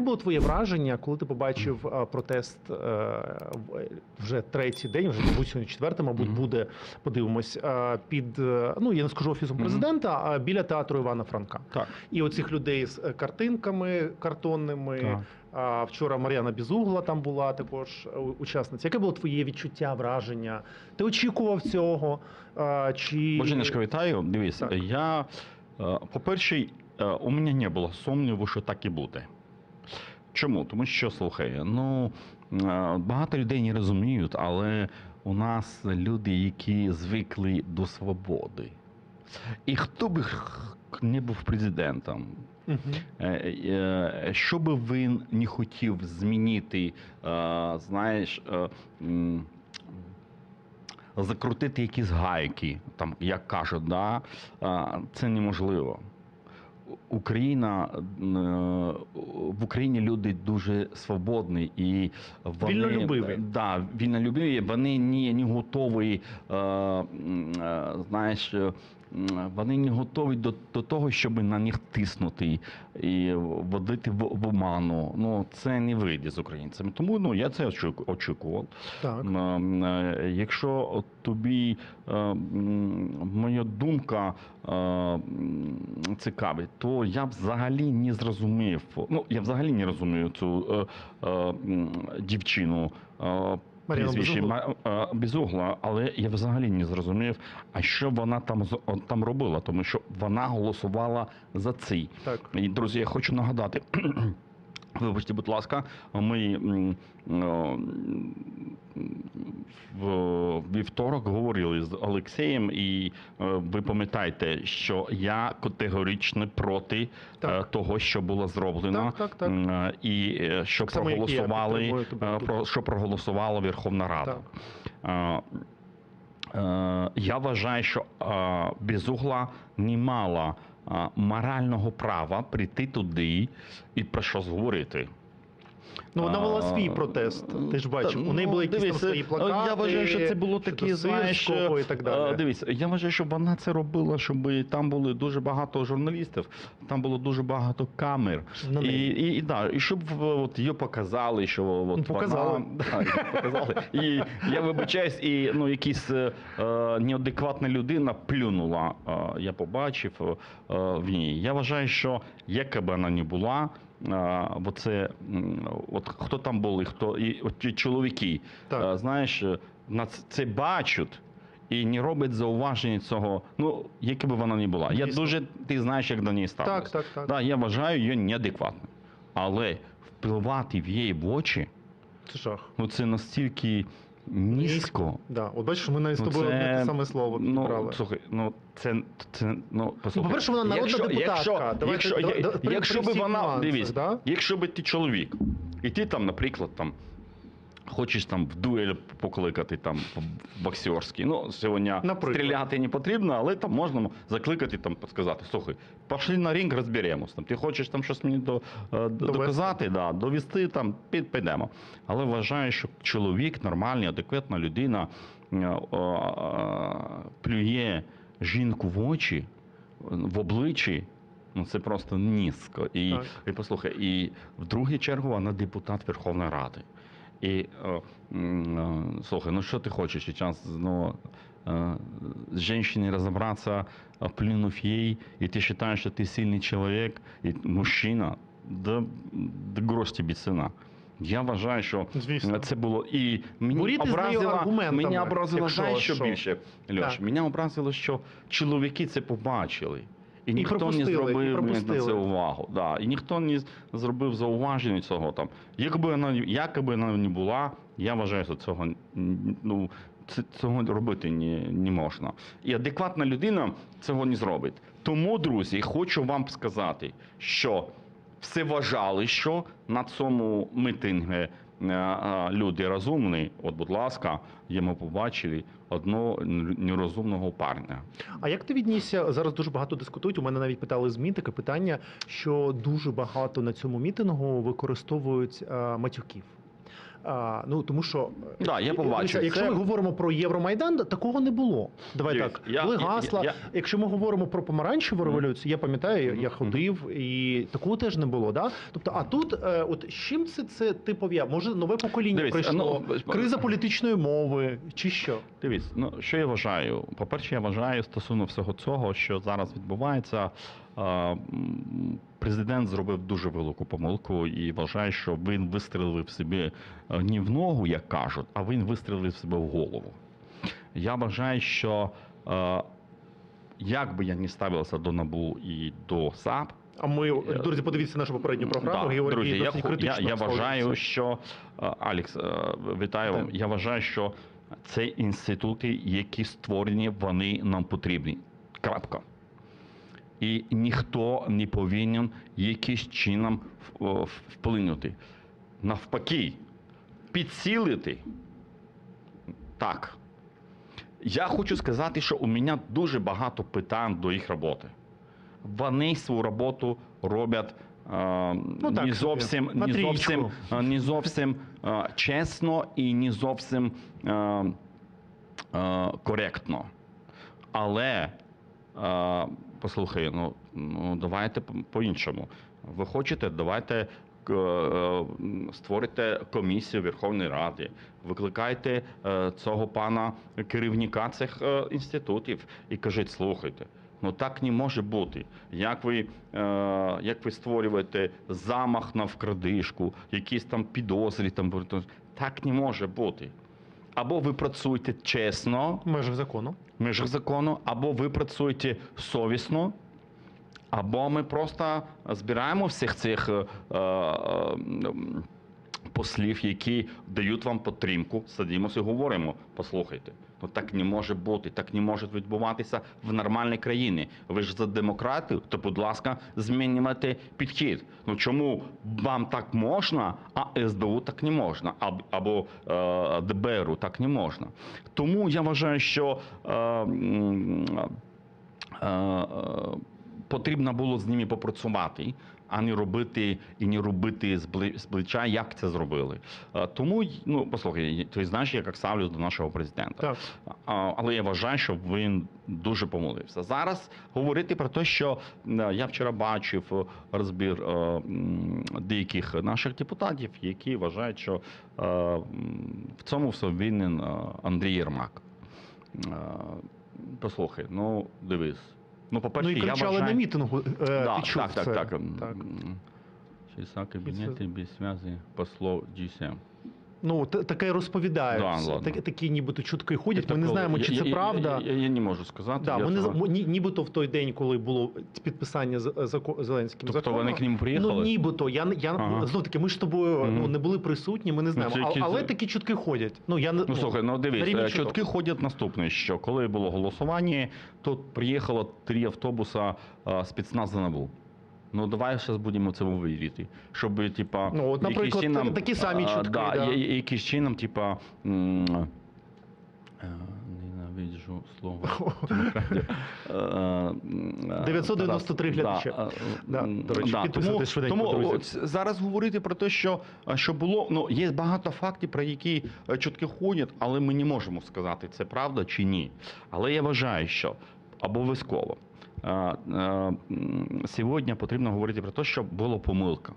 було твоє враження, коли ти побачив е, протест е, вже третій день, вже мабуть, сьогодні четвертий, мабуть, Мгм. буде. Подивимось е, під е, ну я не скажу офісом Мгм. президента, а біля театру Івана Франка. Так. І оцих людей з е, картинками картонними. Так. А вчора Мар'яна Бізугла там була також е, учасниця. Яке було твоє відчуття, враження? Ти очікував цього? А, Чи Боженечка, вітаю. Дивись, Так. я, е, по-перше, е, у мене не було сумніву, що так і буде. Чому? Тому що, слухай, ну е, багато людей не розуміють, але у нас люди, які звикли до свободи. І хто би не був президентом, е, Що би він не хотів змінити, знаєш, закрутити якісь гайки, там, як кажуть, да, це неможливо. Україна е, в Україні люди дуже свободні і вони Вільнолюбиві. Да, вільнолюбиві. Вони не, не готові, е, е, знаєш, вони не готові до, до того, щоб на них тиснути і водити в, в оману. Ну це не вийде з українцями. Тому ну я це очікував. Так. Е, Якщо тобі е, моя думка е, цікавить, то я взагалі не зрозумів. Ну я взагалі не розумію цю дівчину. Прізвище Безугла? Е, Безугла, але я взагалі не зрозумів, а що вона там там робила, тому що вона голосувала за цей. Так. І, друзі, я хочу нагадати. Вибачте, будь ласка, ми е, в вівторок говорили з Олексієм, і е, ви пам'ятаєте, що я категорично проти Так. е, того, що було зроблено, Так, так, так. Е, і що Так само, я проголосували, тебе е, про що проголосувала Верховна Рада. Так. Я вважаю, що Безугла не мала морального права прийти туди і про щось говорити. Ну, вона вела свій протест. Ти ж бачив. У неї ну, були якісь там свої е, плакати. Я вважаю, що це було такі, знаєш, і так далі. е, Дивись, я вважаю, що вона це робила, щоб там були дуже багато журналістів, там було дуже багато камер. І, і, і, да, і щоб от, її показали, що от Ну, показали. вона да, показали. І я вибачаюсь, і ну якась е, неадекватна людина плюнула. Е, я побачив е, в ній. Я вважаю, що яка б вона не була. Бо це от хто там були, хто і от чоловіки, Так. знаєш, на це бачать і не роблять зауваження цього. Ну, яка б вона не була. Я Дійсно. дуже ти знаєш, як до неї ставлюся. Так, так, так. Да, я вважаю її неадекватною. Але впливати в її в очі, Це жах. ну це настільки низько. Да. От бачиш, ми навіть з Ну, тобою це- одне те саме слово Ну, слухай, ну це, це ну, Ну, по-перше, вона народна якщо, депутатка. Якщо, Давайте, якщо, да- я- при- якщо при би вона, нюансах, дивись, да? якщо би ти чоловік, і ти там, наприклад, там, хочеш там в дуель покликати там боксерський. Ну, сьогодні Наприклад. стріляти не потрібно, але там можна закликати, там, сказати, слухай, пошли на ринг, розберемось. Там, ти хочеш там щось мені до, е, доказати, да, довести, там, під, підемо. Але вважаю, що чоловік, нормальний, адекватна людина е, е, плює жінку в очі, в обличчі. Ну, це просто низько. І, і послухай, і в другу чергу вона депутат Верховної Ради. І е, м, е, слухай, ну що ти хочеш сейчас, ну, э, с женщиной разобраться, а, плюнув ей, и ты считаешь, что ты сильный человек, и мужчина, да, да грош тобі ціна. Я вважаю, що Звісно. це було і мені Боріть з нею образило, аргументами, мені образило, якщо знаєш, що що. більше, Льош, Так. мене образило, що чоловіки це побачили. І ніхто не зробив на це увагу. Да. І ніхто не зробив зауваження цього там. Якби вона якби вона не була, я вважаю, що цього ну, цього робити не, не можна. І адекватна людина цього не зробить. Тому, друзі, хочу вам сказати, що все вважали, що на цьому митингу е, е, люди розумні. От, будь ласка, йому побачили одного нерозумного парня. А як ти віднісся? Зараз дуже багато дискутують. У мене навіть питали ЗМІ таке питання, що дуже багато на цьому мітингу використовують е, матюків. А, ну тому що е, Да, я побачив Якщо це. ми говоримо про Євромайдан, такого не було. Давай Дивіться, так, я- були я- гасла. я- Якщо ми говоримо про помаранчеву революцію, я пам'ятаю, я ходив, і такого теж не було. Да? Тобто, а тут, е, от з чим це, це ти пов'язав? Може, нове покоління Дивіться, прийшло, ну, криза політичної мови, чи що? Дивіться, ну що я вважаю? По-перше, я вважаю стосовно всього цього, що зараз відбувається. Е, Президент зробив дуже велику помилку і вважає, що він вистрелив собі е, не в ногу, як кажуть, а він вистрелив себе в голову. Я вважаю, що е, як би я не ставився до НАБУ і до САП, А ми, друзі, подивіться нашу попередню програму. Е, Да, Георгій друзі, я, досить я, критично я вважаю, що е, Алекс, е, вітаю вам. Я вважаю, що це інститути, які створені, вони нам потрібні. Крапка. І ніхто не повинен якимось чином вплинути. Навпаки, підсилити. Так. Я хочу сказати, що у мене дуже багато питань до їх роботи. Вони свою роботу роблять е, Ну, так не зовсім, не зовсім, е, не зовсім е, чесно і не зовсім е, е, коректно. Але е, послухай, ну, ну давайте по- по-іншому. Ви хочете, давайте к- е, створите комісію Верховної Ради, викликайте е, цього пана керівника цих е, інститутів і кажіть, слухайте. Ну так не може бути. Як ви, е, як ви створюєте замах на вкрадишку, якісь там підозрі, там так не може бути. Або ви працюєте чесно, В межах закону. в межах закону, або ви працюєте совісно, або ми просто збираємо всіх цих е, е, послів, які дають вам підтримку, садимося і говоримо, послухайте. Ну так не може бути, так не може відбуватися в нормальній країні. Ви ж за демократію, то, будь ласка, змінювати підхід. Ну чому вам так можна, а СБУ так не можна, аб- або е, ДБРу так не можна? Тому я вважаю, що е, е, е, потрібно було з ними попрацювати, а не робити і не робити з плеча, як це зробили. Е, Тому ну послухай, ти знаєш, я як ставлюсь до нашого президента. Так. Але я вважаю, що він дуже помилився. Зараз говорити про те, що е, я вчора бачив е, розбір деяких наших депутатів, які вважають, що в цьому все винен Андрій Єрмак. Послухай, ну дивись. Ну, по-перше, Ну і я кричали вважаю... на мітингу. Е, Да, ти чув так, так, це. так, так. Часа кабінети без зв'язку послов G7. Ну, таке розповідають. Да, ладно. такі, нібито чутки ходять. Ми не знаємо, чи це я- правда. Я, я, я не можу сказати. Да, ми не, нібито в той день, коли було підписання з- зако- Зеленським Тобто вони к ним приїхали? Ну нібито. Я, я Ага. знов таки, ми ж з тобою ну, не були присутні, ми не знаємо. це А- але такі чутки ходять. Ну, я не, Ну слухай, ну на дивись, рівні е, чутки ходять наступне, що коли було голосування, тут приїхало три автобуса е, спецназу НАБУ. Ну давай зараз будемо цьому вірити. Щоб, типа, Ну, от, наприклад, чином, такі самі е, чутки, Да, да. я- я- чином, типа. е, Ненавиджу слово демократія. Е, м, е, 993 да, глядачі. е, Да, до речі, да, тому, швиденько, тому зараз говорити про те, що, е, що було, ну є багато фактів, про які е, чутки ходять, але ми не можемо сказати, це правда чи ні. Але я вважаю, що обов'язково е, е, сьогодні потрібно говорити про те, що була помилка.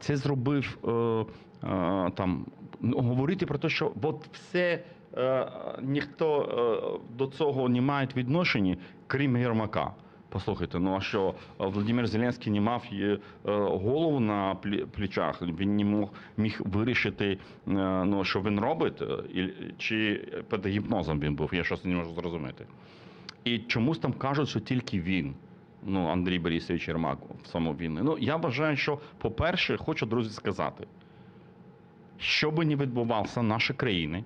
Це зробив е, е, там ну, говорити про те, що от все е, ніхто е, до цього не має відношення, крім Єрмака. Послухайте, ну а що е, Володимир Зеленський не мав е, е, голову на плечах, він не мог міг вирішити, е, ну що він робить, е, чи під гіпнозом він був, я щось не можу зрозуміти. І чомусь там кажуть, що тільки він. Ну, Андрій Борисович Єрмак в цьому винний. Ну, я вважаю, що, по-перше, хочу, друзі, сказати, що би не відбувався в нашій країні,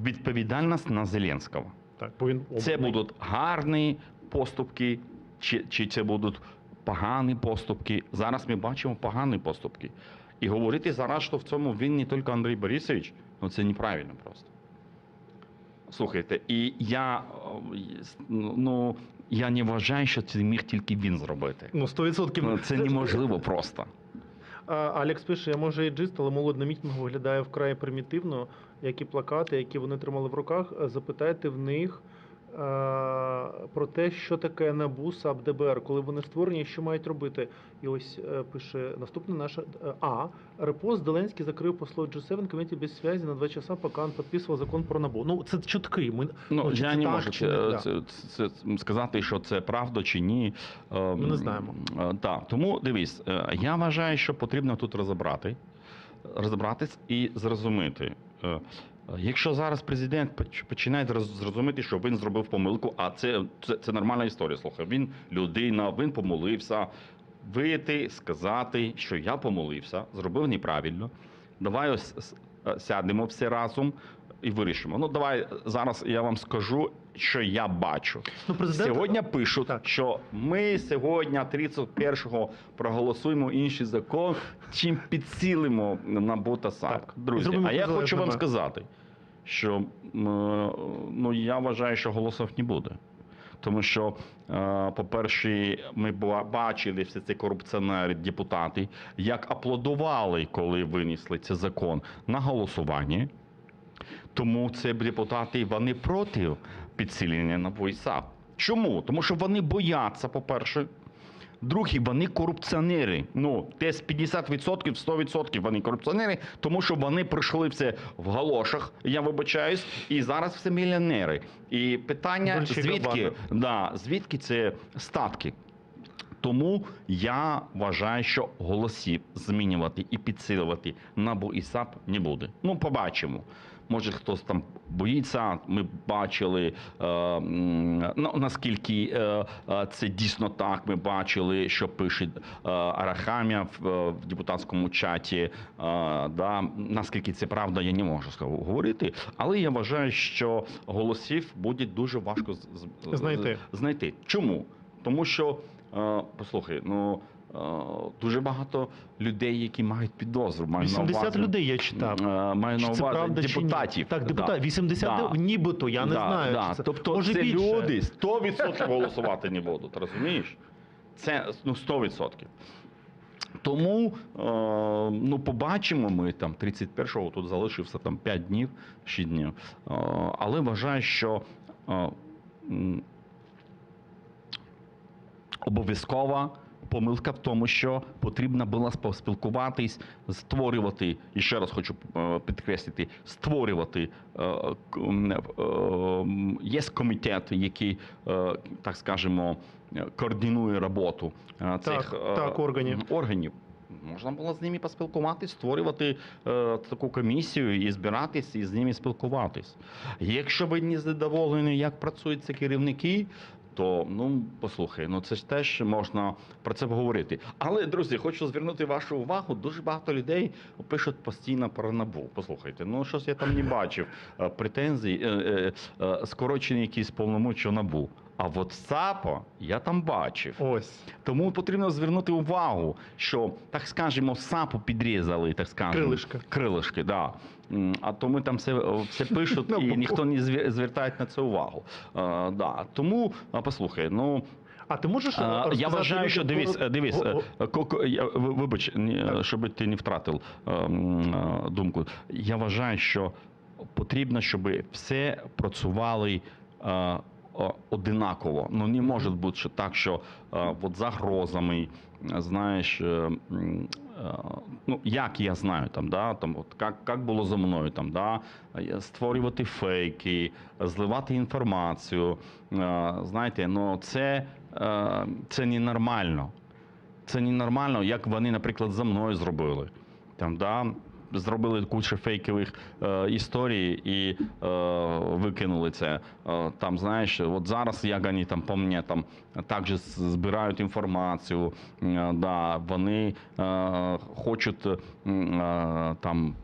відповідальність на Зеленського. Так, бо він Це будуть гарні поступки, чи, чи це будуть погані поступки. Зараз ми бачимо погані поступки. І говорити зараз, що в цьому він не тільки Андрій Борисович, ну це неправильно просто. Слухайте, і я е, ну, я не вважаю, що це міг тільки він зробити. Ну, 100%. Ну, це неможливо просто. А, Алекс пише: я може іджист, але молодь на мітингу виглядає вкрай примітивно, як і плакати, які вони тримали в руках. Запитайте в них. Е, Про те, що таке НАБУ, САП, ДБР, коли вони створені, що мають робити. І ось е, пише наступне наше е, А. Репост Зеленський закрив послов G7 комітет без зв'язі на два часа, поки він підписував закон про НАБУ. Ну, це чутки. Ми, Ну, Ну, я не можу чи це, не, це, це, це сказати, що це правда чи ні. Ми не знаємо. Так, тому дивись, я вважаю, що потрібно тут розібрати, розібратись і зрозуміти. Якщо зараз президент починає зрозуміти, що він зробив помилку, а це, це, це нормальна історія. Слухай, він людина, він помолився. Вийти, сказати, що я помолився, зробив неправильно. Давай ось сядемо всі разом і вирішимо. Ну, давай зараз я вам скажу, що я бачу. ну, президент Сьогодні пишуть, Так. що ми сьогодні, 31-го, проголосуємо інший закон, чим підсилимо на бота САП. Друзі, зробимо а я хочу вам сказати, що ну, я вважаю, що голосів не буде. Тому що, е, по-перше, ми бачили всі ці корупціонери, депутати, як аплодували, коли винесли цей закон на голосуванні. Тому ці депутати вони проти підсилення на ВОЙСАП. Чому? Тому що вони бояться, по-перше. Другі, вони корупціонери. Ну, десь 50%, 100% вони корупціонери, тому що вони пройшли все в галошах, я вибачаюсь, і зараз все мільйонери. І питання, звідки, да, звідки це статки? Тому я вважаю, що голосів змінювати і підсилювати НАБУ і САП не буде. Ну, побачимо. Може, хтось там боїться. Ми бачили е, ну, наскільки е, е, це дійсно так. Ми бачили, що пише Арахамія в, депутатському чаті. Да, наскільки це правда, я не можу говорити. Але я вважаю, що голосів буде дуже важко Знайти. знайти. Чому? Тому що, послухай, ну дуже багато людей, які мають підозру, маю 80 на увазі, людей я читав. е, маю Чи на це увазі правда чи ні? депутатів. Так, Да. 80 Да. нібито, я не Да, знаю. Да. чи це- Тобто Може, це більше. люди 100% голосувати не будуть, розумієш? Це ну, 100%. Тому е, ну, побачимо ми там 31-го, тут залишився там 5 днів, 6 днів. Е, але вважаю, що е, обов'язкова помилка в тому, що потрібно було поспілкуватись, створювати, і ще раз хочу е, підкреслити, створювати. е, е, Є комітет, який, так скажемо, координує роботу цих Так, так, органів. органів. Можна було з ними поспілкуватись, створювати е, таку комісію і збиратись і з ними спілкуватись. Якщо ви не задоволені, як працюють ці керівники, то ну послухай, ну це ж теж можна про це поговорити. Але друзі, хочу звернути вашу увагу. Дуже багато людей пишуть постійно про набу. Послухайте, ну щось я там не бачив е, претензій, е, е, скорочені якісь повномочі набу. А от САПа я там бачив. Ось. Тому потрібно звернути увагу, що так скажемо, сапу підрізали, так скажемо. Крилишка. Крилишки, да. А то ми там все, все пишуть, і ніхто не звертає на це увагу. А, да. Тому послухай, ну А ти можеш а, я вважаю, що дивись, е, дивись, е, е, вибач, ні, щоб ти не втратив е, е, думку. Я вважаю, що потрібно, щоб все працювали. е, Одинаково, ну не може бути що так, що е, от загрозами, е, знаєш, е, е, ну як я знаю, там да, там от як, як було за мною, там да, е, створювати фейки, зливати інформацію. е, Знаєте, ну це, е, це ненормально. Це ненормально, як вони, наприклад, за мною зробили. Там, да, зробили кучу фейкових е, історій і е, викинули це. Е, там, знаєш, от зараз, як вони там по мені там також збирають інформацію, е, да, вони е, хочуть е, там.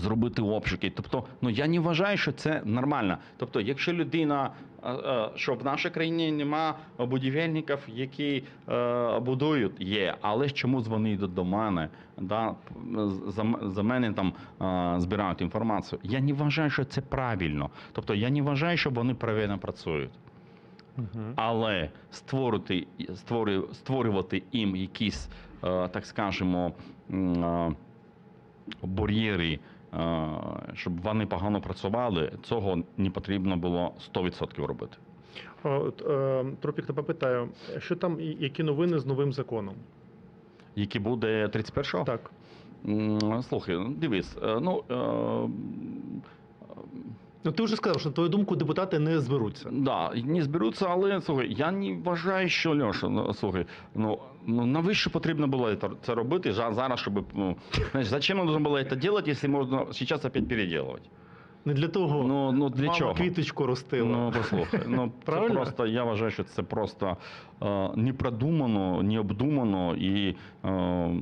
Зробити обшуки. Тобто, ну я не вважаю, що це нормально. Тобто, якщо людина, е, е, що в нашій країні нема будівельників, які е, будують, є, але ж чомусь вони йдуть до мене, да, за, за мене там збирають інформацію. Я не вважаю, що це правильно. Тобто, я не вважаю, що вони правильно працюють. Але створити, створю, створювати їм якісь, так скажемо, бар'єри, щоб вони погано працювали, цього не потрібно було 100% робити. От, е, Тропік тебе питаю, що там, які новини з новим законом? Який буде 31-го? Так. Слухай, ну, дивись, е, ну. е, Ну ти вже сказав, що на твою думку депутати не зберуться. Да, не зберуться, але слухай, я не вважаю, що Льоша, ну слухай, ну, ну навіщо потрібно було це, робити зараз, щоб ну, знаєш, зачем нужно було це робити, якщо можна зараз опять переделувати? Не для того Ну, ну для мама чого? квіточку ростила. Ну, послухай, ну це просто я вважаю, що це просто е, не продумано, не обдумано, і е,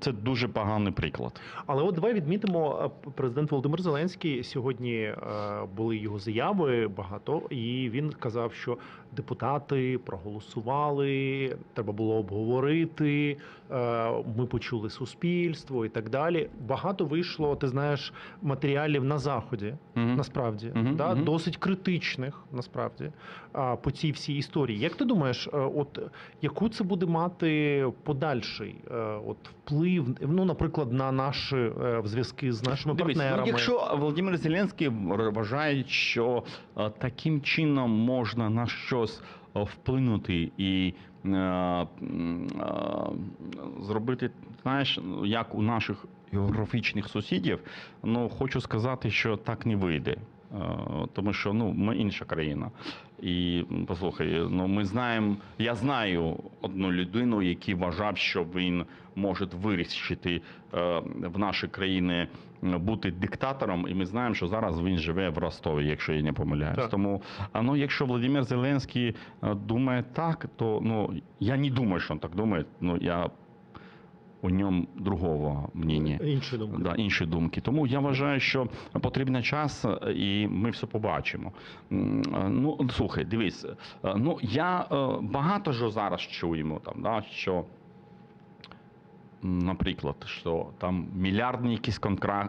це дуже поганий приклад. Але от давай відмітимо, е, президент Володимир Зеленський сьогодні е, були його заяви багато, і він казав, що депутати проголосували, треба було обговорити. е, Ми почули суспільство і так далі. Багато вийшло, ти знаєш, матеріалів на заході. Мгм. Насправді, Мгм, да, мгм. досить критичних, насправді, по цій всій історії. Як ти думаєш, е, от яку це буде мати подальший е, от вплив, ну, наприклад, на наші зв'язки з нашими Дивись, ну, партнерами? якщо Володимир Зеленський вважає, що таким чином можна на щось е, вплинути і е, е, зробити, знаєш, як у наших географічних сусідів, ну хочу сказати, що так не вийде. Е, Тому що ну ми інша країна. І послухай, ну ми знаємо, я знаю одну людину, який вважав, що він може вирішити е, в нашій країні бути диктатором, і ми знаємо, що зараз він живе в Ростові, якщо я не помиляюсь. Так. Тому а ну, якщо Володимир Зеленський е, думає так, то ну я не думаю, що він так думає. Ну я у ньому другого мнення. Інші думки. Да, інші думки. Тому я вважаю, що потрібен час, е, і ми все побачимо. Е, Ну, слухай, дивись, е, ну я е, багато що зараз чуємо там, да, що. Наприклад, що там мільярдні якісь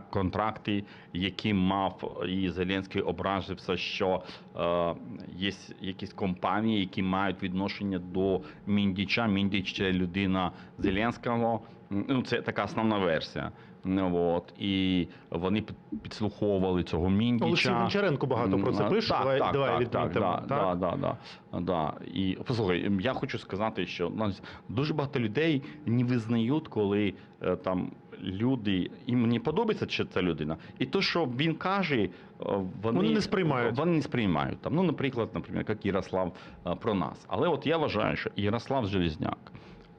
контракти, які мав і Зеленський ображився, що е, є якісь компанії, які мають відношення до Міндіча. Міндіч це людина Зеленського. Ну, це така основна версія. Ну, От, і вони під- підслуховували цього Міндіча. Олексій Гончаренко багато про це пише. Так, давай так, давай так, відмітимо. Так, да, да, да, да, да. І послухай, я хочу сказати, що ну, дуже багато людей не визнають, коли е, там люди їм не подобається, чи це людина, і то, що він каже, е, вони, Вони не сприймають. Вони не сприймають. Там, ну, наприклад, наприклад, як Ярослав е, про нас. Але от я вважаю, що Ярослав Железняк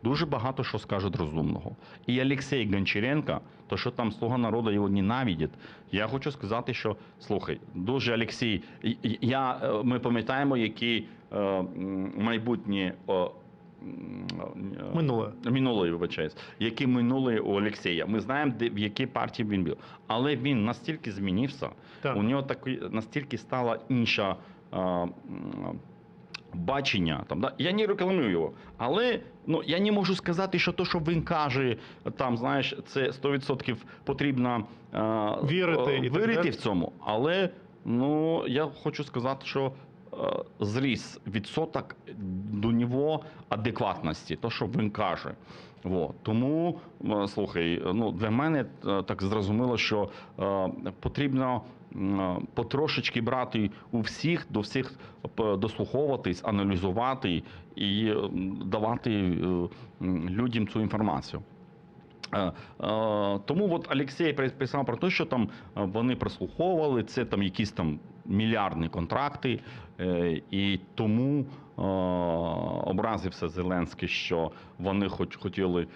дуже багато що скаже розумного. І Олексій Гончаренко, то що там слуга народу його ненавидить, я хочу сказати, що слухай, дуже Олексій, і- я, е, ми пам'ятаємо, які е, майбутні. о, е, Минуле. Минулий, вибачаюсь, які минули у Олексія. Ми знаємо, де в якій партії він був. Але він настільки змінився, Так. у нього такі, настільки стала інша м, бачення. Там, да? Я не рекламую його. Але ну, я не можу сказати, що то, що він каже, там, знаєш, це 100% потрібно а, Вірити а, вірити в цьому. Але ну, я хочу сказати, що е, зріс відсоток до нього адекватності, то, що він каже. Во. Тому, е, слухай, ну, для мене е, так зрозуміло, що е, потрібно е, потрошечки брати у всіх, до всіх дослуховуватись, аналізувати і давати е, людям цю інформацію. Е, е, Тому от Олексій писав про те, що там е, вони прослуховували, це там якісь там мільярдні контракти, і тому образився Зеленський, що вони хоч хотіли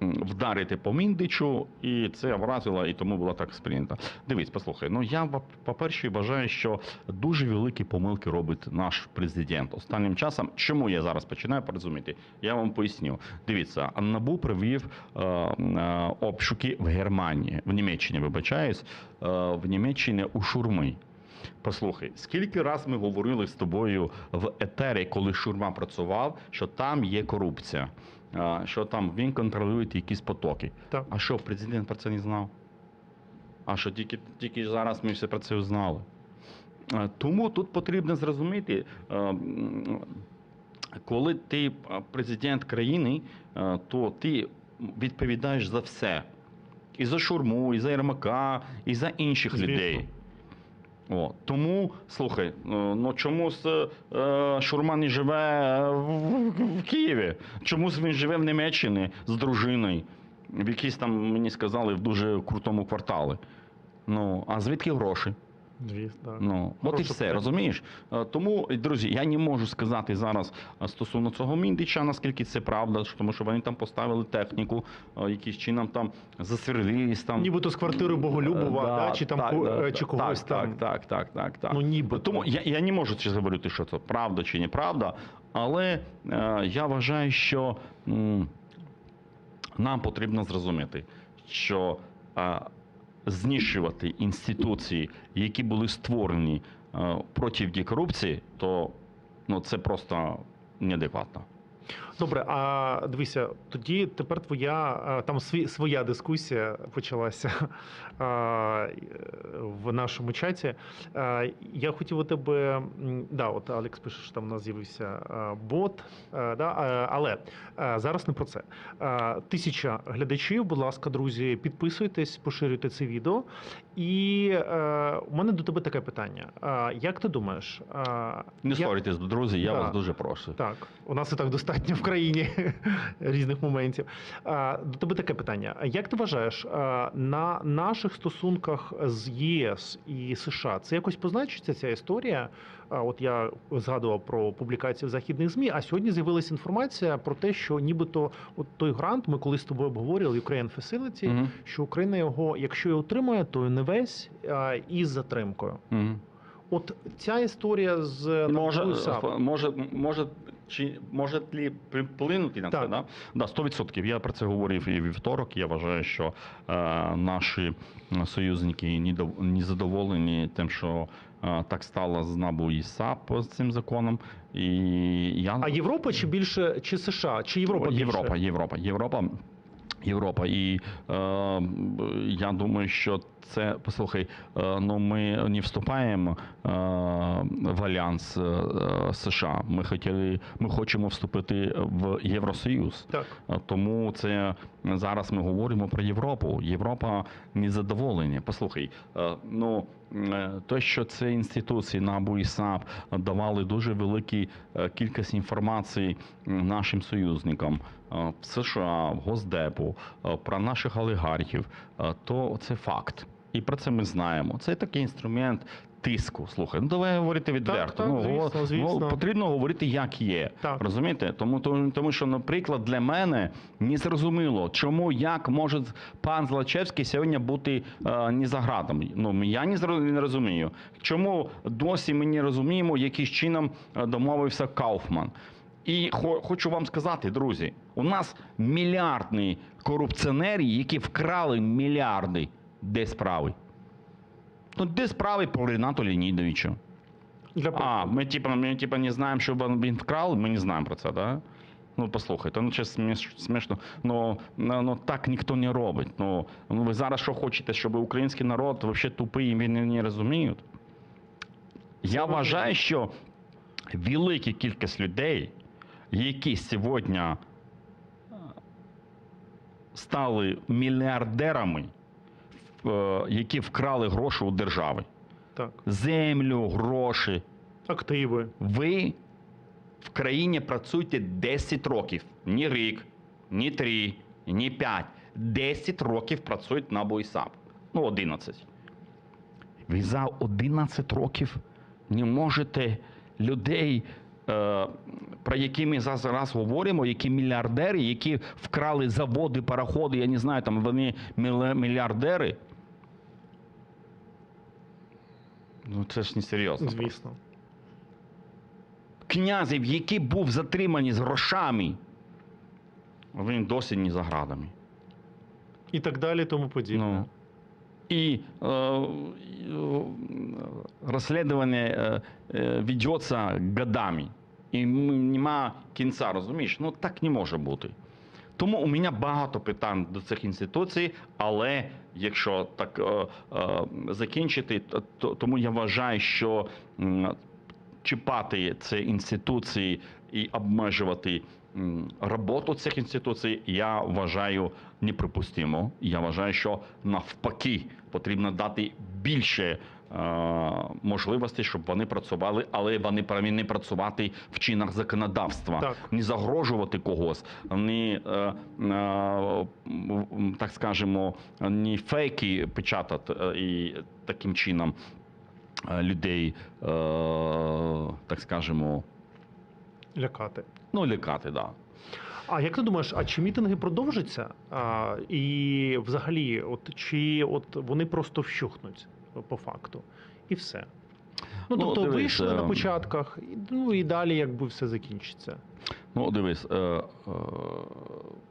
вдарити по Міндичу, і це образило, і тому було так сприйнято. Дивись, послухай, ну я по- по-перше вважаю, що дуже великі помилки робить наш президент останнім часом. Чому я зараз починаю порозуміти? Я вам поясню. Дивіться, НАБУ провів е, е, обшуки в Германії, в Німеччині, вибачаюсь, е, в Німеччині у Шурми. Послухай, скільки раз ми говорили з тобою в етері, коли Шурма працював, що там є корупція, що там він контролює якісь потоки. Так. А що, президент про це не знав? А що тільки, тільки зараз ми все про це узнали? Е, Тому тут потрібно зрозуміти, е, коли ти е, президент країни, то ти відповідаєш за все. І за шурму, і за Єрмака, і за інших Звісно. людей. О, тому, слухай, е, ну чомусь е, Шурман і живе в, в Києві. Чомусь він живе в Німеччині з дружиною. В якійсь там, мені сказали, в дуже крутому кварталі. Ну, а звідки гроші? Звісно. Ну, от і все, питання. розумієш? Е, Тому, друзі, я не можу сказати зараз е, стосовно цього міндича, наскільки це правда, тому що вони там поставили техніку, е, якийсь чином там засверлились там. Нібито з квартири Боголюбова, Е, да, чи там так, да, чи так, когось так, там. Так, так, так, так. Ну, нібито. Тому я, я не можу чи говорити, що це правда чи неправда, але е, я вважаю, що м, нам потрібно зрозуміти, що е, знищувати інституції, які були створені е, проти корупції, то ну, це просто неадекватно. Добре, а дивися, тоді тепер твоя там свій, своя дискусія почалася а, в нашому чаті. А, Я хотів у тебе, да, от Алекс пише, що там у нас з'явився а, бот, а, да, а, але а, зараз не про це. А, Тисяча глядачів, будь ласка, друзі, підписуйтесь, поширюйте це відео. І е, у мене до тебе таке питання. А, Як ти думаєш? а, Не я- сваритесь, друзі, я Да. вас дуже прошу. так, у нас і так достатньо в країні різних моментів. До тебе таке питання. Як ти вважаєш, на наших стосунках з ЄС і США це якось позначиться ця історія? От я згадував про публікації в західних змі, а сьогодні з'явилася інформація про те, що нібито от той грант ми колись з тобою обговорювали Ukraine Facility, Мгм. що Україна його, якщо і отримає, то не весь а, і з затримкою. Мгм. От ця історія з Може, може, може, чи може лі вплинути на Так. це? Да? Да, 100%. Я про це говорив і вівторок. Я вважаю, що е, наші союзники не задоволені тим, що е, так стало з НАБУ і САП з цим законом. І я А Європа чи більше чи США? Чи Європа більше? Європа, Європа, Європа. Європа, і е, я думаю, що це послухай. Е, ну ми не вступаємо е, в альянс е, США. Ми хотіли, ми хочемо вступити в Євросоюз. Так. Тому це зараз ми говоримо про Європу. Європа незадоволені. Послухай, ну те, що ці інституції НАБУ і САП давали дуже великі кількість інформації нашим союзникам в США, в Госдепу, про наших олігархів, то це факт. І про це ми знаємо. Це такий інструмент. Тиску, слухай, ну давай говорити відверто. так, ну, звісно, звісно. го- потрібно говорити, як є. Так. Розумієте? Тому, тому, тому що, наприклад, для мене не зрозуміло, чому як може пан Злачевський сьогодні бути е, не за градом. Ну я не, не розумію. Чому досі ми не розуміємо, яким чином е, домовився Кауфман. І хочу вам сказати, друзі, у нас мільярдні корупціонери, які вкрали мільярди. Де справи? Ну, де справи по Ренату Леонідовичу? Для А, ми типа, ми типа не знаємо, що він вкрав, ми не знаємо про це, да? Ну, послухайте, ну це смішно. Ну, ну, ну так ніхто не робить. Ну, ну ви зараз що хочете, щоб український народ взагалі тупий і він не, розуміють? Я вважаю, що велика кількість людей, які сьогодні стали мільярдерами, які вкрали гроші у держави. так. Землю, гроші. Активи. Ви в країні працюєте 10 років, ні рік, ні 3, ні 5. 10 років працюють на БОЙСАП. Ну, 11. Ви за 11 років не можете людей, е, про які ми зараз говоримо, які мільярдери, які вкрали заводи, пароходи, я не знаю, там вони мільярдери. Ну, це ж не серйозно. Звісно. князів, який був затриманий з грошами, він досі не за градами. І так далі, тому подібне. Ну, і е, е, розслідування е, е, ведеться годами. І нема кінця, розумієш? Ну так не може бути. Тому у мене багато питань до цих інституцій, але якщо так е, е, закінчити, то, то тому я вважаю, що чіпати ці інституції і обмежувати роботу цих інституцій, я вважаю неприпустимо. Я вважаю, що навпаки потрібно дати більше. Е, Можливостей, щоб вони працювали, але вони повинні працювати в чинах законодавства, Так. не загрожувати когось, не е, так скажемо, не фейки печатати е, і таким чином людей, так скажемо, Лякати. ну лякати, да. А як ти думаєш, а чи мітинги продовжаться? А, і взагалі, от чи от вони просто вщухнуть по факту? І все. Ну, Ну, тобто дивись, вийшли на е, початках, ну і далі якби все закінчиться. Ну, дивись, е, е,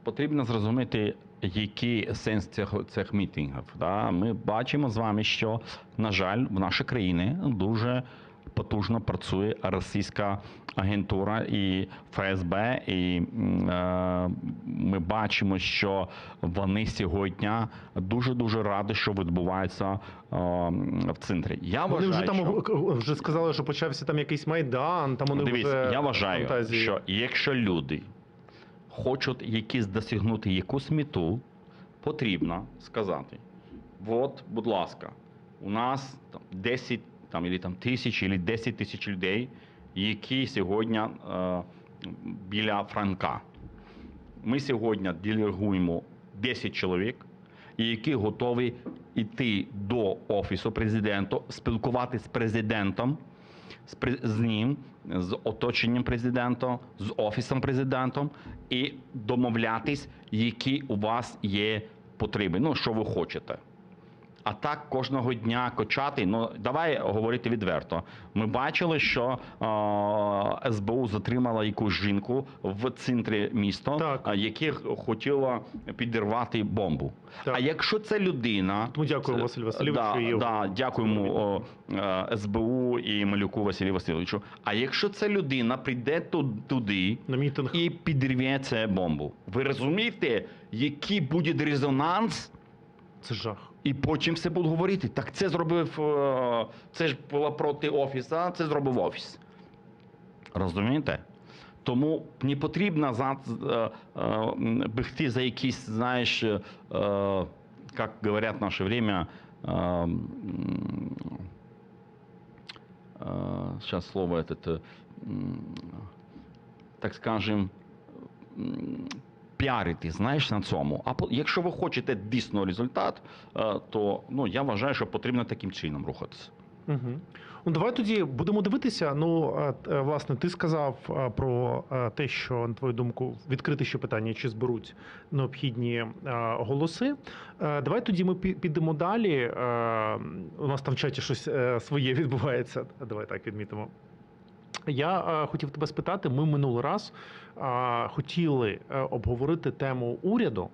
потрібно зрозуміти, який сенс цих, цих мітингів. Да? Ми бачимо з вами, що, на жаль, в нашій країні дуже потужно працює російська агентура і ФСБ, і е, ми бачимо, що вони сьогодні дуже дуже раді, що відбувається е, в центрі. Я Вони вважаю, вже там що... вже сказали, що почався там якийсь майдан, там вони Дивись, вже я вважаю, фантазії. що якщо люди хочуть якісь досягнути якусь мету, потрібно сказати: от, будь ласка, у нас там 10 там, або там, тисяч, або 10 тисяч людей, які сьогодні е, біля Франка. Ми сьогодні делегуємо 10 чоловік, які готові йти до офісу президента, спілкуватися з президентом, з ним, з оточенням президента, з офісом президента і домовлятись, які у вас є потреби. Ну, що ви хочете. А так кожного дня качати. Ну давай говорити відверто. Ми бачили, що е, СБУ затримала якусь жінку в центрі міста, Так. яка хотіла підірвати бомбу. Так. А якщо це людина, Тому дякую, Василь Васильович, Да, що да, дякуємо е, СБУ і Малюку Василю Васильовичу. А якщо ця людина прийде туди на мітинг. і підірве цю бомбу, ви розумієте, який буде резонанс? Це жах. І потім все будуть говорити. Так це зробив, е, це ж було проти офіса, це зробив офіс. Розумієте? Тому не потрібно за, е, е, бігти за якісь, знаєш, як говорять в наше время, сейчас слово этот, так скажем, піарити, знаєш, на цьому. А якщо ви хочете дійсно результат, е, то ну, я вважаю, що потрібно таким чином рухатися. Угу. Ну, давай тоді будемо дивитися. Ну, е, е, власне, ти сказав про те, що на твою думку відкрите ще питання, чи зберуть необхідні голоси. Давай тоді ми підемо далі. У нас там в чаті щось своє відбувається. Давай так відмітимо. Я е, хотів тебе спитати. Ми минулий раз е, хотіли е, обговорити тему уряду.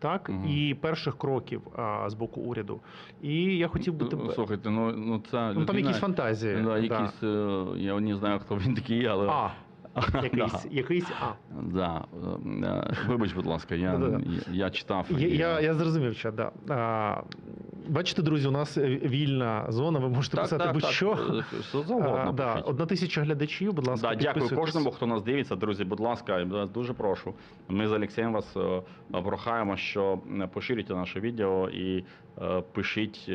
Так, угу. і перших кроків а, з боку уряду. І я хотів би тебе. Слухайте, ну, ну це Ну, там якісь фантазії. да, да. якісь, е, я не знаю, хто він такий, але А, якийсь, якийсь А. Да. е, е, Вибач, будь ласка, я, я, я читав. Я, і- я, я зрозумів, що да. А, бачите, друзі, у нас вільна зона, ви можете так, писати так, будь-що. так, е, да, одна тисяча глядачів, будь ласка, Да, дякую кожному, хто нас дивиться. Друзі, будь ласка, я вас дуже прошу. Ми з Олексієм вас прохаємо, що поширюйте наше відео і пишіть,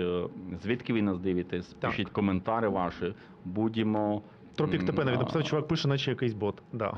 звідки ви нас дивитесь, пишіть коментарі ваші. Будемо. Тропік ТП навіть написав, чувак пише, наче якийсь бот. Да.